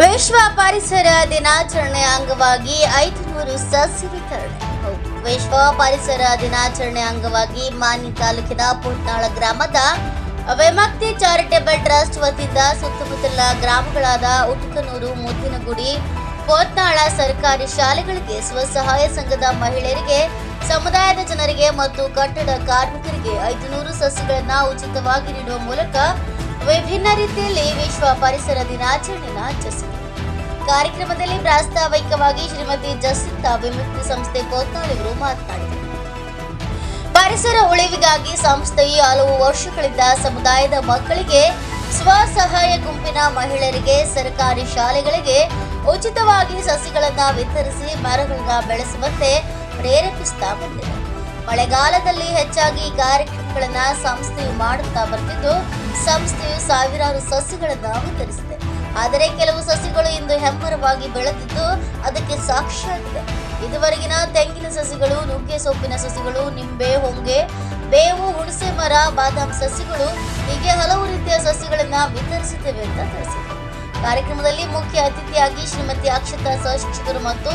ವಿಶ್ವ ಪರಿಸರ ದಿನಾಚರಣೆ ಅಂಗವಾಗಿ ಐದುನೂರು ಸಸಿ ವಿತರಣೆ. ವಿಶ್ವ ಪರಿಸರ ದಿನಾಚರಣೆ ಅಂಗವಾಗಿ ಮಾನ್ಯ ತಾಲೂಕಿನ ಪುಟ್ನಾಳ ಗ್ರಾಮದ ವಿಮಕ್ತಿ ಚಾರಿಟೇಬಲ್ ಟ್ರಸ್ಟ್ ವತಿಯಿಂದ ಸುತ್ತಮುತ್ತಲ ಗ್ರಾಮಗಳಾದ ಉಟ್ಕನೂರು ಮುದ್ದಿನಗುಡಿ ಪೋತ್ನಾಳ ಸರ್ಕಾರಿ ಶಾಲೆಗಳಿಗೆ ಸ್ವಸಹಾಯ ಸಂಘದ ಮಹಿಳೆಯರಿಗೆ, ಸಮುದಾಯದ ಜನರಿಗೆ ಮತ್ತು ಕಟ್ಟಡ ಕಾರ್ಮಿಕರಿಗೆ ಐದು ನೂರು ಸಸಿಗಳನ್ನು ಉಚಿತವಾಗಿ ನೀಡುವ ಮೂಲಕ ವಿಭಿನ್ನ ರೀತಿಯಲ್ಲಿ ವಿಶ್ವ ಪರಿಸರ ದಿನಾಚರಣೆಯನ್ನು ಆಚರಿಸಿದೆ. ಕಾರ್ಯಕ್ರಮದಲ್ಲಿ ಪ್ರಾಸ್ತಾವಿಕವಾಗಿ ಶ್ರೀಮತಿ ಜಸಿಂತಾ ವಿಮುಕ್ತಿ ಸಂಸ್ಥೆ ಕೋತ್ನಾಳಿವರು ಮಾತನಾಡಿದರು. ಪರಿಸರ ಉಳಿವಿಗಾಗಿ ಸಂಸ್ಥೆಯು ಹಲವು ವರ್ಷಗಳಿಂದ ಸಮುದಾಯದ ಮಕ್ಕಳಿಗೆ ಸ್ವಸಹಾಯ ಗುಂಪಿನ ಮಹಿಳೆಯರಿಗೆ ಸರ್ಕಾರಿ ಶಾಲೆಗಳಿಗೆ ಉಚಿತವಾಗಿ ಸಸಿಗಳನ್ನು ವಿತರಿಸಿ ಮರಗಳನ್ನು ಬೆಳೆಸುವಂತೆ ಪ್ರೇರೇಪಿಸುತ್ತಾ ಬಂದಿದೆ. ಮಳೆಗಾಲದಲ್ಲಿ ಹೆಚ್ಚಾಗಿ ಕಾರ್ಯಕ್ರಮಗಳನ್ನ ಸಂಸ್ಥೆಯು ಮಾಡುತ್ತಾ ಬರ್ತಿದ್ದು, ಸಂಸ್ಥೆಯು ಸಾವಿರಾರು ಸಸಿಗಳನ್ನು ವಿತರಿಸಿದೆ. ಆದರೆ ಕೆಲವು ಸಸಿಗಳು ಇಂದು ಹೆಮ್ಮರವಾಗಿ ಬೆಳೆದಿದ್ದು, ಅದಕ್ಕೆ ಸಾಕ್ಷಿಯಾಗಿದೆ. ಇದುವರೆಗಿನ ತೆಂಗಿನ ಸಸಿಗಳು, ನುಗ್ಗೆ ಸೊಪ್ಪಿನ ಸಸಿಗಳು, ನಿಂಬೆ, ಹೊಂಗೆ, ಬೇವು, ಹುಣಸೆ ಮರ, ಬಾದಾಮ್ ಸಸಿಗಳು ಹೀಗೆ ಹಲವು ರೀತಿಯ ಸಸಿಗಳನ್ನ ವಿತರಿಸಿದ್ದೇವೆ ಅಂತ ತಿಳಿಸಿದರು ಕಾರ್ಯಕ್ರಮದಲ್ಲಿ ಮುಖ್ಯ ಅತಿಥಿಯಾಗಿ ಶ್ರೀಮತಿ ಅಕ್ಷತಾ ಸಹಶಿಕ್ಷಕರು ಮತ್ತು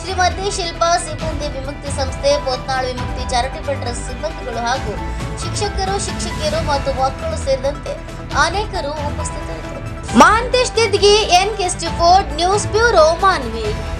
ಶ್ರೀಮತಿ ಶಿಲ್ಪಾ ಸಿಬ್ಬಂದಿ ವಿಮುಕ್ತಿ ಸಂಸ್ಥೆ ಪೋತ್ನಾಳ್ ವಿಮುಕ್ತಿ ಚಾರಿಟೇಬಲ್ ಟ್ರಸ್ಟ್ ಸಿಬ್ಬಂದಿಗಳು ಹಾಗೂ ಶಿಕ್ಷಕರು, ಶಿಕ್ಷಕಿಯರು ಮತ್ತು ಮಕ್ಕಳು ಸೇರಿದಂತೆ ಅನೇಕರು ಉಪಸ್ಥಿತರಿದ್ದರು. ಮಹಾಂತೇಶ್ ದಿದ್ಗಿ ಎನ್ ಕೆಸ್ಟಿ ನ್ಯೂಸ್ ಬ್ಯೂರೋ, ಮಾನ್ವಿ.